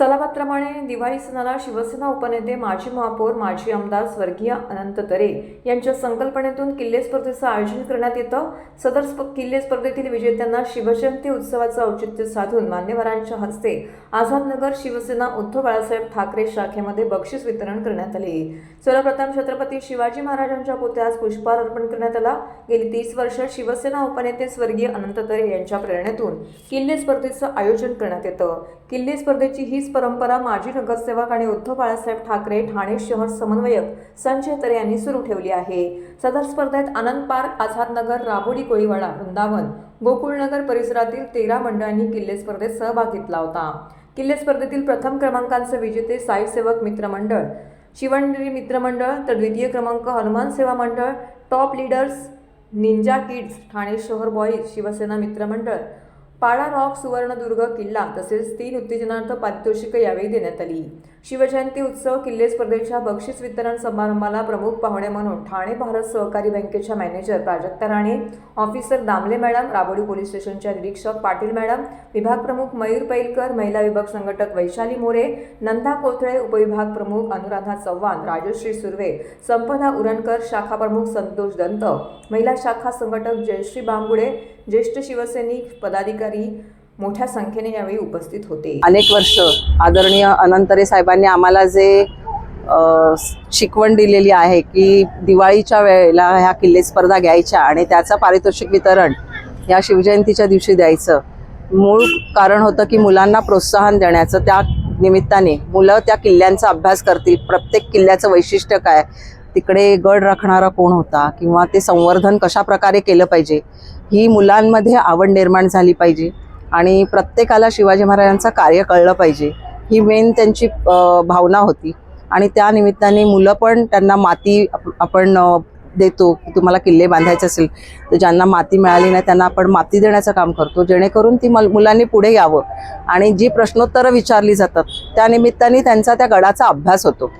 सलाबादप्रमाणे दिवाळी सणाला शिवसेना उपनेते माजी महापौर माजी आमदार स्वर्गीय अनंत तरे यांच्या संकल्पनेतून किल्ले स्पर्धेचं आयोजन करण्यात येतं. सदर स्प किल्ले स्पर्धेतील विजेत्यांना शिवजयंती उत्सवाचं औचित्य साधून मान्यवरांच्या हस्ते आझादनगर शिवसेना उद्धव बाळासाहेब ठाकरे शाखेमध्ये बक्षीस वितरण करण्यात आले. सर्वप्रथम छत्रपती शिवाजी महाराजांच्या पुतळ्यास पुष्पहार अर्पण करण्यात आला. गेली तीस वर्ष शिवसेना उपनेते स्वर्गीय अनंत तरे यांच्या प्रेरणेतून किल्ले स्पर्धेचं आयोजन करण्यात येतं. किल्ले स्पर्धेची हीच परंपरा माजी नगरसेवक आणि उद्धव बाळासाहेब ठाकरे ठाणे शहर समन्वयक संजय तरे यांनी सुरू ठेवली आहे. सदर स्पर्धेत आनंद पार्क आझाद नगर राबोडी कोळीवाडा वृंदावन गोकुळनगर परिसरातील तेरा मंडळांनी किल्ले स्पर्धेत सहभाग घेतला होता. किल्ले स्पर्धेतील प्रथम क्रमांकांचे विजेते साईसेवक मित्रमंडळ शिवणगिरी मित्रमंडळ शिवंडी तर द्वितीय क्रमांक Hanuman Seva Mandal top leaders ninja kids Thane शहर बॉईज शिवसेना मित्रमंडळ पाडा रॉक सुवर्णदुर्ग किल्ला तसेच तीन उत्तेजनार्थ पारितोषिकं यावेळी देण्यात आली. शिवजयंती उत्सव किल्ले स्पर्धेच्या बक्षीस वितरण समारंभाला प्रमुख पाहुणे म्हणून ठाणे भारत सहकारी बँकेच्या manager Prajakta Rane officer Damle madam Rabodi police स्टेशनच्या निरीक्षक पाटील मॅडम विभाग प्रमुख मयूर पैलकर महिला विभाग संघटक वैशाली मोरे नंदा कोथळे उपविभाग प्रमुख अनुराधा चव्हाण राजश्री सुर्वे संपदा उरणकर शाखा प्रमुख संतोष दंत महिला शाखा संघटक जयश्री बांबुडे ज्येष्ठ शिवसैनिक पदाधिकारी मोठ्या संख्येने यावेळी उपस्थित होते. अनेक वर्ष आदरणीय अनंतरे साहेबांनी आम्हाला जे शिकवण दिलेली आहे की दिवाळीच्या वेळेला ह्या किल्ले स्पर्धा घ्यायच्या आणि त्याचं पारितोषिक वितरण या शिवजयंतीच्या दिवशी द्यायचं. मूळ कारण होतं की मुलांना प्रोत्साहन देण्याचं त्या निमित्ताने मुलं त्या किल्ल्यांचा अभ्यास करतील. प्रत्येक किल्ल्याचं वैशिष्ट्य काय? तिकडे गड राखणारा कोण होता किंवा ते संवर्धन कशा प्रकारे केलं पाहिजे ही मुलांमध्ये आवड निर्माण झाली पाहिजे आणि प्रत्येकाला शिवाजी महाराजांचं कार्य कळलं पाहिजे ही मेन त्यांची भावना होती. आणि त्या निमित्ताने मुलं पण त्यांना माती आपण देतो की तुम्हाला किल्ले बांधायचे असेल तर ज्यांना माती मिळाली नाही त्यांना आपण माती देण्याचं काम करतो जेणेकरून ती मल मुलांनी पुढे यावं. आणि जी प्रश्नोत्तरं विचारली जातात त्या निमित्ताने त्यांचा त्या गडाचा अभ्यास होतो.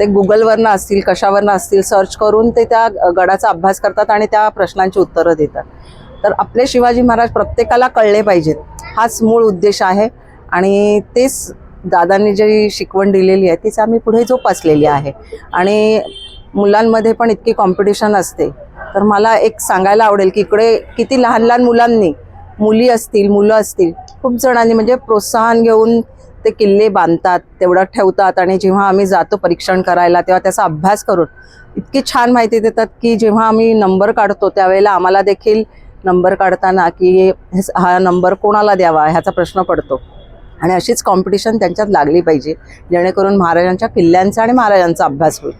ते गुगलवरनं असतील कशावरनं असतील सर्च करून ते त्या गडाचा अभ्यास करतात आणि त्या प्रश्नांची उत्तरं देतात. तर आपले शिवाजी महाराज प्रत्येकाला कळले पाहिजेत. हाच मूळ उद्देश आहे आणि तेच दादांनी जी शिकवण दिलेली आहे तीच आम्ही पुढे जोपासलेली आहे. आणि मुलांमध्ये पण इतकी कॉम्पिटिशन असते. तर मला एक सांगायला आवडेल की इकडे किती लहान लहान मुलांनी मुली असतील मुलं असतील खूप जणांनी म्हणजे प्रोत्साहन घेऊन ते किल्ले बांधतात तेवढं ठेवतात आणि जेव्हा आम्ही जातो परीक्षण करायला तेव्हा त्याचा अभ्यास करून इतकी छान माहिती देतात की जेव्हा आम्ही नंबर काढतो त्यावेळेला आम्हाला देखील नंबर काढताना की हा नंबर कोणाला द्यावा ह्याचा प्रश्न पडतो. आणि अशीच कॉम्पिटिशन त्यांच्यात लागली पाहिजे जेणेकरून महाराजांच्या किल्ल्यांचा आणि महाराजांचा अभ्यास होईल.